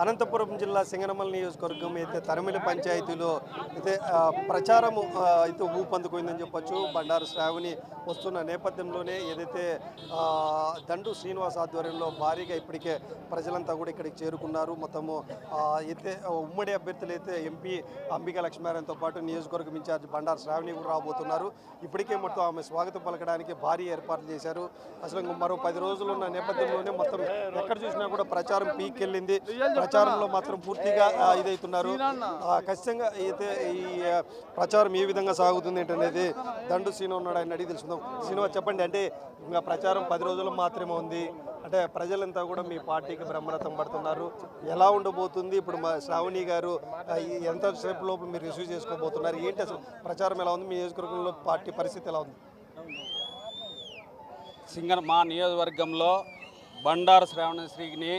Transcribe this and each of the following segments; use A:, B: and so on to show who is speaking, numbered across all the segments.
A: అనంతపురం జిల్లా సింగనమల నియోజకవర్గం అయితే తరిమిలి పంచాయతీలో అయితే ప్రచారం ప్రచారము అయితే ఊపందుకుందని చెప్పొచ్చు. బండారు శ్రావణి వస్తున్న నేపథ్యంలోనే ఏదైతే దండు శ్రీనివాస్ ఆధ్వర్యంలో భారీగా ఇప్పటికే ప్రజలంతా కూడా ఇక్కడికి చేరుకున్నారు. మొత్తము అయితే ఉమ్మడి అభ్యర్థులు అయితే ఎంపీ అంబికా లక్ష్మీనారాయణతో పాటు నియోజకవర్గం ఇన్ఛార్జ్ బండారు శ్రావణి కూడా రాబోతున్నారు. ఇప్పటికే మొత్తం ఆమె స్వాగతం పలకడానికి భారీ ఏర్పాట్లు చేశారు. అసలు మరో పది రోజులు ఉన్న నేపథ్యంలోనే మొత్తం ఎక్కడ చూసినా కూడా ప్రచారం పీకెళ్ళింది. ప్రచారంలో మాత్రం పూర్తిగా ఇదవుతున్నారు ఖచ్చితంగా అయితే ఈ ప్రచారం ఏ విధంగా సాగుతుంది ఏంటనేది దండు సీను ఉన్నాడు ఆయన అడిగి తెలుసుకుందాం. సీను చెప్పండి. అంటే ఇంకా ప్రచారం పది రోజులు మాత్రమే ఉంది. అంటే ప్రజలంతా కూడా మీ పార్టీకి బ్రహ్మరథం పడుతున్నారు. ఎలా ఉండబోతుంది? ఇప్పుడు మా శ్రావణి గారు ఆ, ఈ ఎంత సేపు లోపు మీరు రిసీవ్ చేసుకోబోతున్నారు? ఏంటి అసలు ప్రచారం ఎలా ఉంది? మీ నియోజకవర్గంలో పార్టీ పరిస్థితి ఎలా ఉంది?
B: సింగన మా నియోజకవర్గంలో బండారు శ్రావణశ్రీని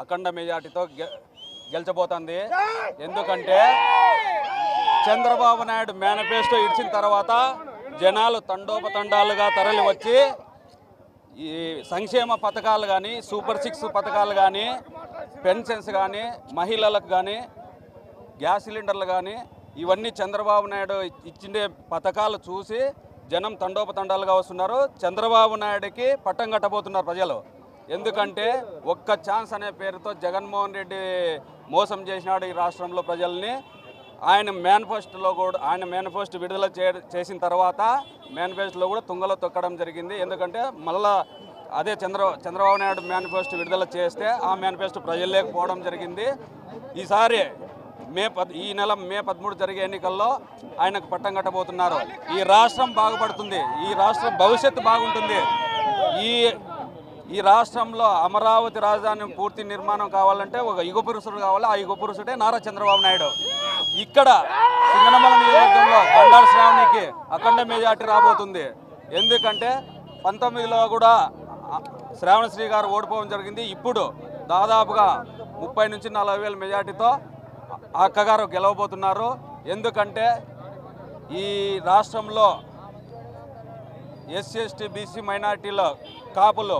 B: అఖండ మెజార్టీతో గె- గెలిచబోతుంది. ఎందుకంటే చంద్రబాబు నాయుడు మేనిఫెస్టో ఇచ్చిన తర్వాత జనాలు తండోపతండాలుగా తరలి వచ్చి ఈ సంక్షేమ పథకాలు కానీ సూపర్ సిక్స్ పథకాలు కానీ పెన్షన్స్ కానీ మహిళలకు కానీ గ్యాస్ సిలిండర్లు కానీ ఇవన్నీ చంద్రబాబు నాయుడు ఇచ్చిండే పథకాలు చూసి జనం తండోపతండాలుగా వస్తున్నారు. చంద్రబాబు నాయుడుకి పట్టం కట్టబోతున్నారు ప్రజలు. ఎందుకంటే ఒక్క ఛాన్స్ అనే పేరుతో జగన్మోహన్ రెడ్డి మోసం చేసినాడు ఈ రాష్ట్రంలో ప్రజల్ని. ఆయన మేనిఫెస్టోలో కూడా ఆయన మేనిఫెస్టో విడుదల చే చేసిన తర్వాత మేనిఫెస్టోలో కూడా తుంగలో తొక్కడం జరిగింది. ఎందుకంటే మళ్ళా అదే చంద్ర చంద్రబాబు నాయుడు మేనిఫెస్టో విడుదల చేస్తే ఆ మేనిఫెస్టో ప్రజలు లేకపోవడం జరిగింది. ఈసారి మే పద్ ఈ నెల మే పదమూడు జరిగే ఎన్నికల్లో ఆయనకు పట్టం కట్టబోతున్నారు. ఈ రాష్ట్రం బాగుపడుతుంది. ఈ రాష్ట్రం భవిష్యత్తు బాగుంటుంది. ఈ ఈ రాష్ట్రంలో అమరావతి రాజధాని పూర్తి నిర్మాణం కావాలంటే ఒక యుగ పురుషుడు కావాలి. ఆ యుగ పురుషుడే నారా చంద్రబాబు నాయుడు. ఇక్కడ సింగనమల నియోజకవర్గంలో బండారు శ్రావణికి అఖండ మెజార్టీ రాబోతుంది. ఎందుకంటే పంతొమ్మిదిలో కూడా శ్రావణశ్రీ గారు ఓడిపోవడం జరిగింది. ఇప్పుడు దాదాపుగా ముప్పై నుంచి నలభై వేల మెజార్టీతో ఆ అక్కగారు గెలవబోతున్నారు. ఎందుకంటే ఈ రాష్ట్రంలో ఎస్సీ ఎస్టీ బీసీ మైనార్టీలో కాపులు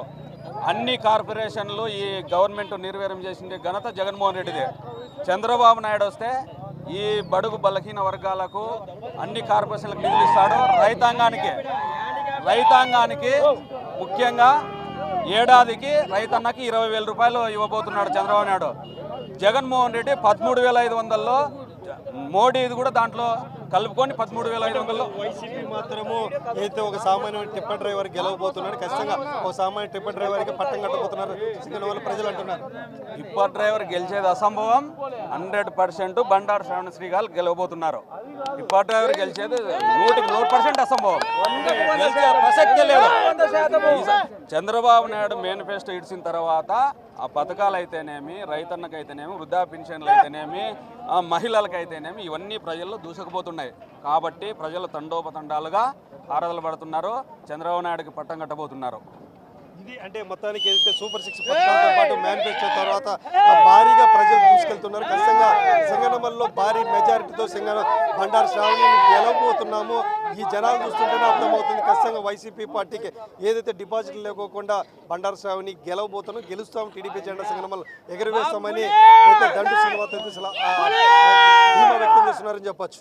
B: అన్ని కార్పొరేషన్లు ఈ గవర్నమెంట్ నిర్వీర్యం చేసింది ఘనత జగన్మోహన్ రెడ్డిది. చంద్రబాబు నాయుడు వస్తే ఈ బడుగు బలహీన వర్గాలకు అన్ని కార్పొరేషన్లకు నిధులు ఇస్తాడు. రైతాంగానికి రైతాంగానికి ముఖ్యంగా ఏడాదికి రైతన్నకి ఇరవై వేల రూపాయలు ఇవ్వబోతున్నాడు చంద్రబాబు నాయుడు. జగన్మోహన్ రెడ్డి పదమూడు వేల ఐదు వందల్లో మోడీది కూడా దాంట్లో కలుపుకొని పదమూడు వేల ఐదు వందల్లో.
A: వైసీపీ మాత్రము అయితే ఒక సామాన్య టిప్పర్ డ్రైవర్ గెలవబోతున్నాడు ఖచ్చితంగా ఒక సామాన్య టిప్పర్ డ్రైవర్కి పట్టం కట్టబోతున్నారు. వాళ్ళ ప్రజలు అంటున్నారు.
B: టిప్పర్ డ్రైవర్ గెలిచేది అసంభవం. హండ్రెడ్ పర్సెంట్ బండారు శ్రవణ శ్రీగారు గెలవబోతున్నారు. టిప్పర్ డ్రైవర్ గెలిచేది నూటికి నూరు పర్సెంట్ అసంభవం. ప్రసక్తే లేదు. చంద్రబాబు నాయుడు మేనిఫెస్టో ఇచ్చిన తర్వాత ఆ పథకాలు అయితేనేమి రైతన్నకైతేనేమి వృద్ధా పెన్షన్లు అయితేనేమి ఆ మహిళలకైతేనేమి ఇవన్నీ ప్రజల్లో దూసుకుపోతున్నాయి. కాబట్టి ప్రజలు తండోపతండాలుగా ఆరాధనలు పడుతున్నారు చంద్రబాబు నాయుడుకి పట్టం కట్టబోతున్నారు.
A: ఇది అంటే మొత్తానికి ఏదైతే సూపర్ సిక్స్ పథకాలతో పాటు మేనిఫెస్టో తర్వాత భారీగా ప్రజలు తీసుకెళ్తున్నారు ఖచ్చితంగా సింగనమల్లో భారీ మెజారిటీతో సింగన బండారు శ్రావణిని గెలవబోతున్నాము. ఈ జనాలు చూస్తుంటేనే అర్థమవుతుంది. ఖచ్చితంగా వైసీపీ పార్టీకి ఏదైతే డిపాజిట్లు లేకోకుండా బండారు శ్రావణి గెలవబోతున్నాం గెలుస్తాం. టీడీపీ జెండా సింగనమల్ ఎగరవేస్తామని అయితే దండు శ్రీనివాస్ ధీమా వ్యక్తం చేస్తున్నారని చెప్పొచ్చు.